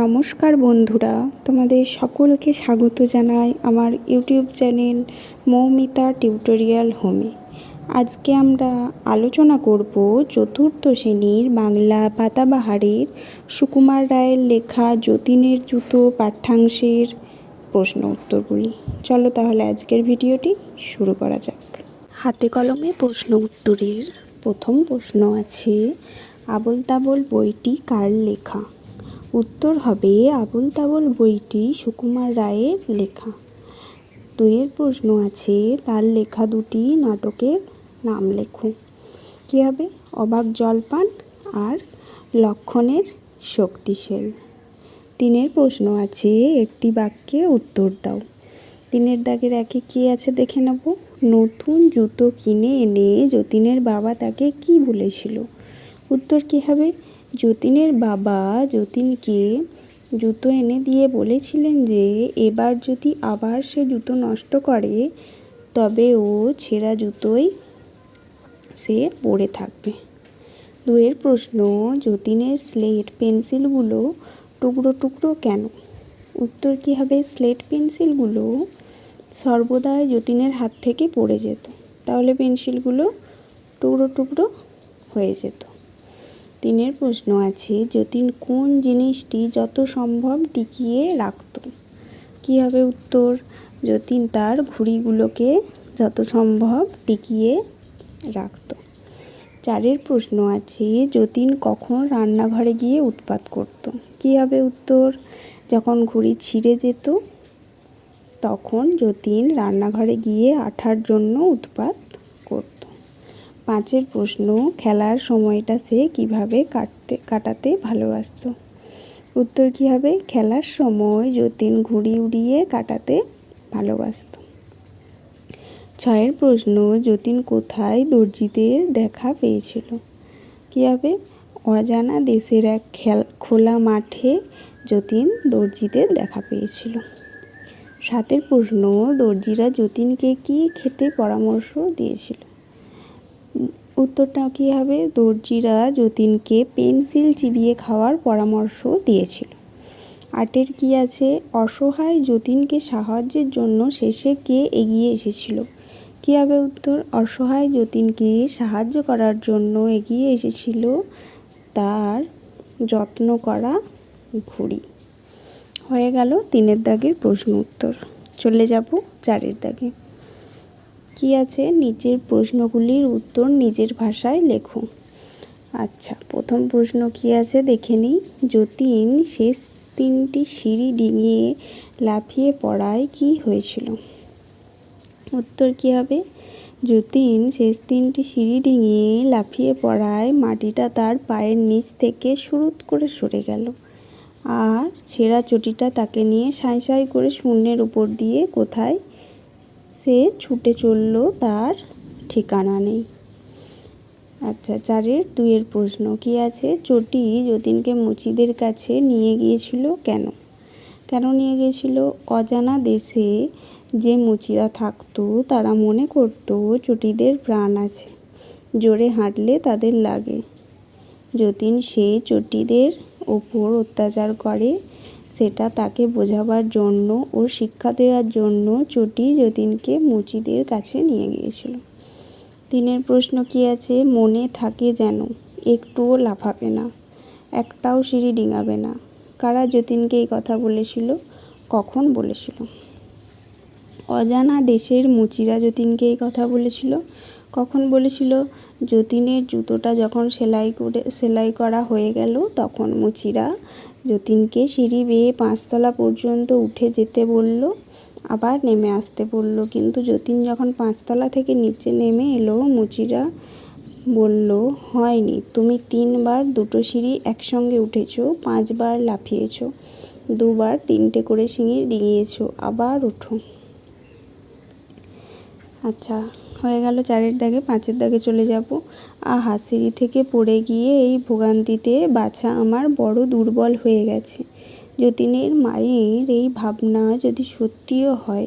নমস্কার বন্ধুরা, তোমাদের সকলকে স্বাগত জানাই আমার ইউটিউব চ্যানেল মৌমিতা টিউটোরিয়াল হোমে। আজকে আমরা আলোচনা করব চতুর্থ শ্রেণির বাংলা পাতাবাহারের সুকুমার রায়ের লেখা যতীনের জুতো পাঠ্যাংশের প্রশ্ন উত্তরগুলি। চলো তাহলে আজকের ভিডিওটি শুরু করা যাক। হাতে কলমে প্রশ্ন উত্তরের প্রথম প্রশ্ন আছে আবল তাবল বইটি কার লেখা? উত্তর হবে আবল তাবল বইটি সুকুমার রায়ের লেখা। দুইয়ের প্রশ্ন আছে, তার লেখা দুটি নাটকের নাম লেখো। কী হবে? অবাক জলপান আর লক্ষণের শক্তিশীল তিনের প্রশ্ন আছে, একটি বাক্যে উত্তর দাও। তিনের দাগের একে কী আছে দেখে নেব? নতুন জুতো কিনে এনে যতীনের বাবা তাকে কি বলেছিল? উত্তর কী হবে? যতীনের বাবা যতীনকে জুতো এনে দিয়ে বলেছিলেন যে, এবার যদি আবার সে জুতো নষ্ট করে, তবে ও ছেঁড়া জুতোই সে পড়ে থাকবে। দুয়ের প্রশ্ন, যতীনের স্লেট পেন্সিলগুলো টুকরো টুকরো কেন? উত্তর কী হবে? স্লেট পেন্সিলগুলো সর্বদাই যতীনের হাত থেকে পড়ে যেত। তাহলে পেন্সিলগুলো টুকরো টুকরো হয়ে যেত। তিনের প্রশ্ন আছে, যতীন কোন জিনিসটি যত সম্ভব টিকিয়ে রাখত? কী হবে উত্তর? যতীন তার ঘুড়িগুলোকে যত সম্ভব টিকিয়ে রাখত। চারের প্রশ্ন আছে, যতীন কখন রান্নাঘরে গিয়ে উৎপাত করত? কী হবে উত্তর? যখন ঘুড়ি ছিঁড়ে যেত, তখন যতীন রান্নাঘরে গিয়ে আঠার জন্য উৎপাত পাঁচের প্রশ্ন, খেলার সময়টা সে কীভাবে কাটতে, কাটাতে ভালোবাসত? উত্তর কী হবে? খেলার সময় যতীন ঘুড়ি উড়িয়ে কাটাতে ভালোবাসত। ছয়ের প্রশ্ন, যতীন কোথায় দর্জিদের দেখা পেয়েছিল? কী হবে? অজানা দেশের এক খেল, খোলা মাঠে যতীন দর্জিদের দেখা পেয়েছিল। সাতের প্রশ্ন, দর্জিরা যতীনকে কি খেতে পরামর্শ দিয়েছিল? উত্তরটা কী হবে? দর্জিরা যতীনকে পেন্সিল চিবিয়ে খাওয়ার পরামর্শ দিয়েছিল। আটের কি আছে? অসহায় যতীনকে সাহায্যের জন্য শেষে কে এগিয়ে এসেছিল? কী হবে উত্তর? অসহায় যতীনকে সাহায্য করার জন্য এগিয়ে এসেছিল তার যত্ন করা ঘুড়ি। হয়ে গেল তিনের দাগের প্রশ্ন উত্তর। চলে যাব চারের দাগে। কি আছে? নিচের প্রশ্নগুলির উত্তর নিজের ভাষায় লেখো। আচ্ছা প্রথম প্রশ্ন কি আছে দেখে নিই। যতীন শেষ তিনটি সিঁড়ি ডিঙিয়ে লাফিয়ে পড়ায় কি হয়েছিল? উত্তর কী হবে? যতীন শেষ তিনটি সিঁড়ি ডিঙিয়ে লাফিয়ে পড়ায় মাটিটা তার পায়ের নিচ থেকে সুরুত করে সরে গেল। আর ছেঁড়া চটিটা তাকে নিয়ে সাঁই সাঁই করে শূন্যের উপর দিয়ে কোথায় সে ছুটে চলল, তার ঠিকানা নেই। আচ্ছা চারের দুইয়ের প্রশ্ন কি আছে? চটি যতীনকে মুচিদের কাছে নিয়ে গিয়েছিল কেন? কেন নিয়ে গিয়েছিল? অজানা দেশে যে মুচিরা থাকতো, তারা মনে করতো চটিদের প্রাণ আছে। জোরে হাঁটলে তাদের লাগে। যতীন সে চটিদের ওপর অত্যাচার করে সেটা তাকে বোঝাবার জন্য ও শিক্ষা দেওয়ার জন্য চটি যতীনকে মুচিদের কাছে নিয়ে গিয়েছিল। তিনের প্রশ্ন কি আছে? মনে থাকে যেন। একটুও লাফাবে না। একটাও সিঁড়ি ডিঙাবে না। কারা যতীনকে এই কথা বলেছিল? কখন বলেছিল? অজানা দেশের মুচিরা যতীনকে এই কথা বলেছিল। কখন বলেছিল? যতীনের জুতোটা যখন সেলাই করে, সেলাই করা হয়ে গেল, তখন মুচিরা যতীনকে সিঁড়ি বেয়ে পাঁচতলা পর্যন্ত উঠে যেতে বলল, আবার নেমে আসতে বলল। কিন্তু যতীন যখন পাঁচতলা থেকে নিচে নেমে এলো, মুচিরা বলল, হয়নি, তুমি তিনবার দুটো সিঁড়ি একসঙ্গে উঠেছ, পাঁচবার লাফিয়েছ, দুবার তিনটে করে সিঁড়ি ডিঙিয়েছ, আবার উঠো আচ্ছা হয়ে গেল চারের দাগে, পাঁচের দাগে চলে যাব। আহা সিঁড়ি থেকে পড়ে গিয়ে এই ভোগান্তিতে বাছা আমার বড় দুর্বল হয়ে গেছে। যতীনের মায়ের এই ভাবনা যদি সত্যিও হয়,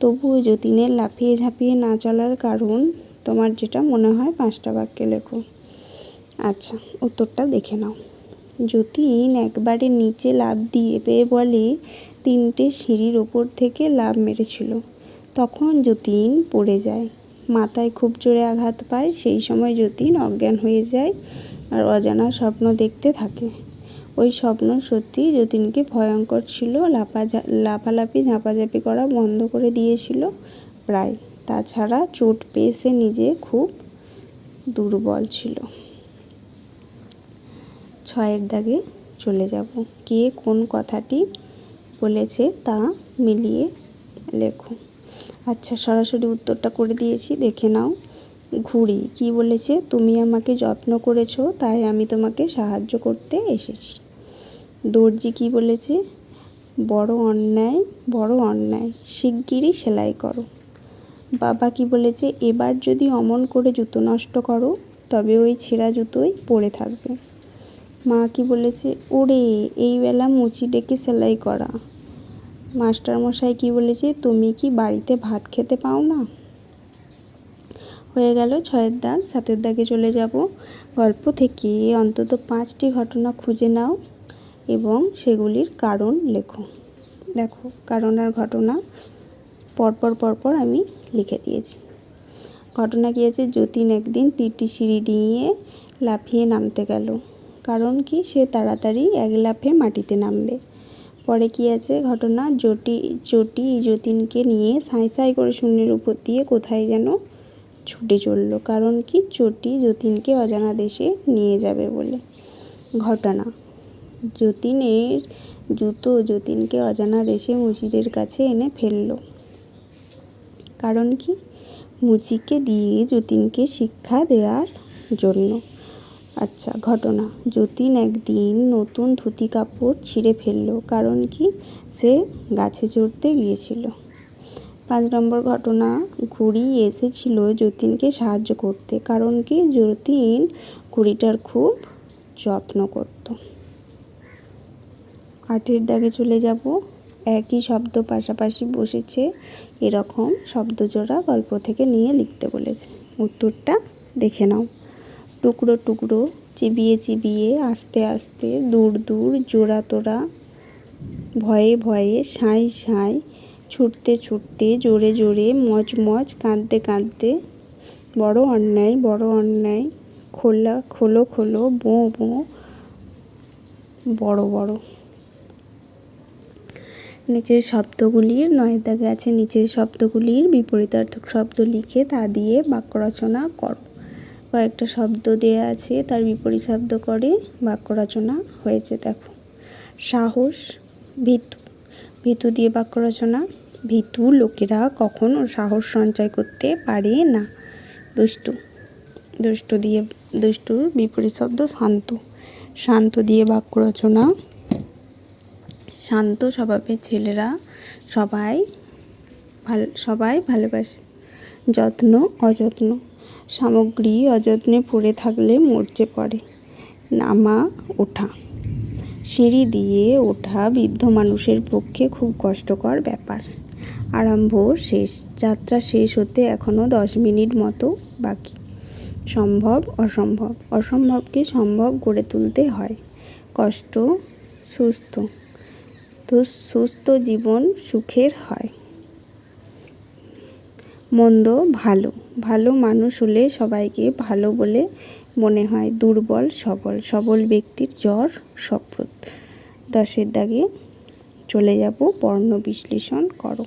তবুও যতীনের লাফিয়ে ঝাঁপিয়ে না চলার কারণ তোমার যেটা মনে হয় পাঁচটা বাক্যে লেখো। আচ্ছা উত্তরটা দেখে নাও। যতীন একবারে নিচে লাফ দিয়ে পেয়ে বলে, তিনটে সিঁড়ির ওপর থেকে লাফ মেরেছিল। তখন যতীন পড়ে যায়। মাথায় খুব জোরে আঘাত পায়, সেই সময় যতীন অজ্ঞান হয়ে যায় আর অজানা স্বপ্ন দেখতে থাকে। ওই স্বপ্ন সত্যি যতীনকে ভয়ঙ্কর ছিল লাফা লাফালাফি ঝাঁপাঝাঁপি করা বন্ধ করে দিয়েছিল প্রায়। তাছাড়া চোট পেয়ে সে নিজে খুব দুর্বল ছিল। ছয়ের দাগে চলে যাব। কে কোন কথাটি বলেছে তা মিলিয়ে লেখো। আচ্ছা সরাসরি উত্তরটা করে দিয়েছি, দেখে নাও। ঘুড়ি, কি বলেছে? তুমি আমাকে যত্ন করেছ, তাই আমি তোমাকে সাহায্য করতে এসেছি। দর্জি কি বলেছে? বড় অন্যায় বড় অন্যায়, শিগগিরই সেলাই করো। বাবা কি বলেছে? এবার যদি অমন করে জুতো নষ্ট করো, তবে ওই ছেঁড়া জুতোই পরে থাকবে। মা কি বলেছে? ওরে, এই বেলা মুচি ডেকে সেলাই করা। মাস্টারমশাই কি বলেছে, তুমি কি বাড়িতে ভাত খেতে পাও না? হয়ে গেল ছয়ের দাগ, সাতের দাগে চলে যাব। গল্প থেকে অন্তত পাঁচটি ঘটনা খুঁজে নাও এবং সেগুলির কারণ লেখো। দেখো, কারণ আর ঘটনা পরপর পরপর আমি লিখে দিয়েছি। ঘটনা কী আছে? যতীন একদিন তিনটি সিঁড়ি ডিঙিয়ে লাফিয়ে নামতে গেল। কারণ কি? সে তাড়াতাড়ি এক লাফে মাটিতে নামবে। পরে কি আছে? ঘটনা, জটি চটি যতীনকে নিয়ে সাঁই সাঁই করে শূন্যের উপর দিয়ে কোথায় যেন ছুটে চলল। কারণ কি? চটি যতীনকে অজানা দেশে নিয়ে যাবে বলে। ঘটনা, যতীনের জুতো যতীনকে অজানা দেশে মুচিদের কাছে এনে ফেলল। কারণ কি? মুচিকে দিয়ে যতীনকে শিক্ষা দেওয়ার জন্য। আচ্ছা ঘটনা। যতীন একদিন নতুন ধুতি কাপড় ছিঁড়ে ফেলল, কারণ কি? সে গাছে চড়তে গিয়েছিল। পাঁচ নম্বর ঘটনা, ঘুড়ি এসেছিল যতীনকে সাহায্য করতে, কারণ কি? যতীন ঘুড়িটার খুব যত্ন করত। আটের দাগে চলে যাব। একই শব্দ পাশাপাশি বসেছে, এরকম শব্দজোড়া গল্প থেকে নিয়ে লিখতে বলেছে। উত্তরটা দেখে নাও। টুকরো টুকরো চিবিয়ে চিবিয়ে আস্তে আস্তে দূর দূর জোড়া তোড়া, ভয়ে ভয়ে, সাঁই সাঁই, ছুটতে ছুটতে, জোরে জোরে, মজ কাঁদতে কাঁদতে, বড় অন্যায় বড় অন্যায়, খোলা খোলো খোলো, বোঁ বোঁ, বড় বড়। নিচের শব্দগুলির নয় দাগে আছে নিচের শব্দগুলির বিপরীতার্থক শব্দ লিখে তা দিয়ে বাক্য রচনা করো। কয়েকটা শব্দ দেয়া আছে, তার বিপরীত শব্দ করে বাক্য রচনা হয়েছে, দেখো। সাহস, ভীতু, ভিতু দিয়ে বাক্য রচনা ভীতু লোকেরা কখনো সাহস সঞ্চয় করতে পারে না। দুষ্টু দুষ্টু দিয়ে, দুষ্টুর বিপরীত শব্দ শান্ত। শান্ত দিয়ে বাক্য রচনা শান্ত স্বভাবের ছেলেরা সবাই ভালো, সবাই ভালোবাসে। যত্ন, অযত্ন। সামগ্রী অযত্নে পড়ে থাকলে মরচে পড়ে। নামা ওঠা। সিঁড়ি দিয়ে ওঠা বৃদ্ধ মানুষের পক্ষে খুব কষ্টকর ব্যাপার। আরম্ভ শেষ। যাত্রা শেষ হতে এখনও দশ মিনিট মতো বাকি। সম্ভব, অসম্ভব। অসম্ভবকে সম্ভব করে তুলতে হয়। কষ্ট, সুস্থ। তো সুস্থ জীবন সুখের হয়। মন্দ, ভালো। ভালো মানুষ হলে সবাইকে ভালো বলে মনে হয়। দুর্বল, সবল। সবল ব্যক্তির জ্বর সপ্রত দশের দাগে চলে যাব। বর্ণ বিশ্লেষণ করো।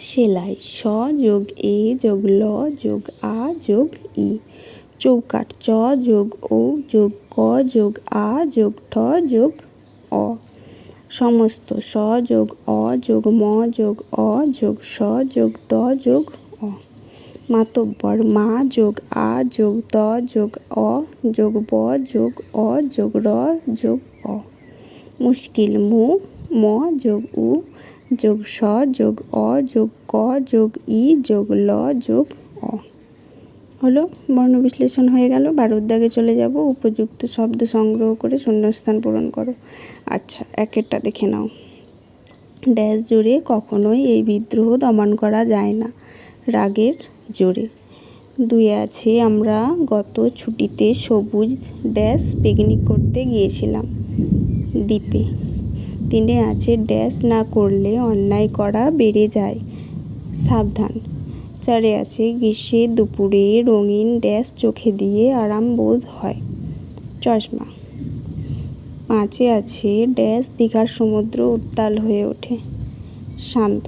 সেলাই। স যোগ এ যোগ ল যোগ আ যোগ ই। চৌকাট চ যোগ ও যোগ ক যোগ আ যোগ ঠ যোগ অ। সমস্ত স যোগ অ যোগ ম যোগ অ যোগ স যোগ দ যোগ অ। মাতব্বর, মা যোগ আ যোগ দ যোগ অ যোগ ব যোগ অ যোগ র যোগ অ। মুশকিল, মু, ম যোগ উ যোগ স যোগ অ যোগ ক যোগ ই যোগ ল যোগ অ। হলো বর্ণ বিশ্লেষণ হয়ে গেল বারোর দাগে চলে যাব, উপযুক্ত শব্দ সংগ্রহ করে শূন্যস্থান পূরণ করো। আচ্ছা একেরটা দেখে নাও। ড্যাশ জোরে কখনোই এই বিদ্রোহ দমন করা যায় না, রাগের জোরে। দুয়ে আছে, আমরা গত ছুটিতে সবুজ ড্যাশ পিকনিক করতে গিয়েছিলাম দ্বীপে। তিনে আছে, ড্যাশ না করলে অন্যায় করা বেড়ে যায়, সাবধান। চারে আছে গ্রীষ্মের দুপুরে রঙিন ড্যাশ চোখে দিয়ে আরাম বোধ হয়। চশমা। পাঁচে আছে ড্যাশ দীঘার সমুদ্র উত্তাল হয়ে ওঠে, শান্ত।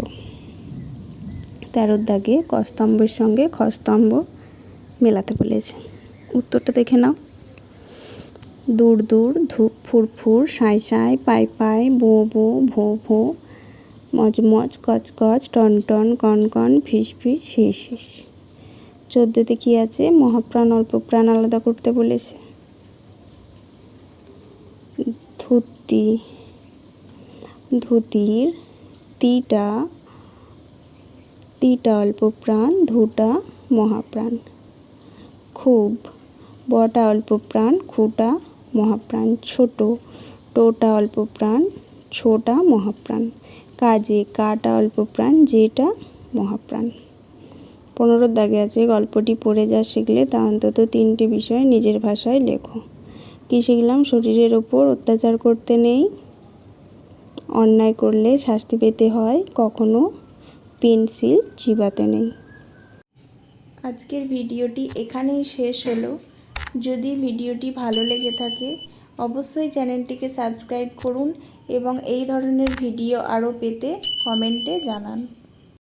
তেরোর দাগে কস্তম্ভের সঙ্গে খস্তম্ভ মেলাতে বলেছে। উত্তরটা দেখে নাও। দূর দূর ধূপ ফুরফুর, সাঁই সাঁই, পাই পাই, বো বো, ভো ভো মজমজ কচকচ টন টন কন কন ফিস ফিস হিস হিস। চোদ্দোতে কী আছে? মহাপ্রাণ অল্প প্রাণ আলাদা করতে বলেছে। ধুতি। ধুতির তিটা তিটা অল্প প্রাণ ধুটা মহাপ্রাণ। খুব। বটা অল্প প্রাণ খুটা মহাপ্রাণ। ছোট। টোটা অল্প প্রাণ ছোটা মহাপ্রাণ। কাজে কাটা অল্প প্রাণ, যেটা মহাপ্রাণ। পনেরোর দাগে আছে, গল্পটি পড়ে যা শিখলে তা অন্তত তিনটি বিষয় নিজের ভাষায় লেখো। কী শিখলাম? শরীরের ওপর অত্যাচার করতে নেই, অন্যায় করলে শাস্তি পেতে হয়, কখনো পেন্সিল চিবাতে নেই। আজকের ভিডিওটি এখানেই শেষ হলো। যদি ভিডিওটি ভালো লেগে থাকে, অবশ্যই চ্যানেলটিকে সাবস্ক্রাইব করুন এবং এই ধরনের ভিডিও আরও পেতে কমেন্টে জানান।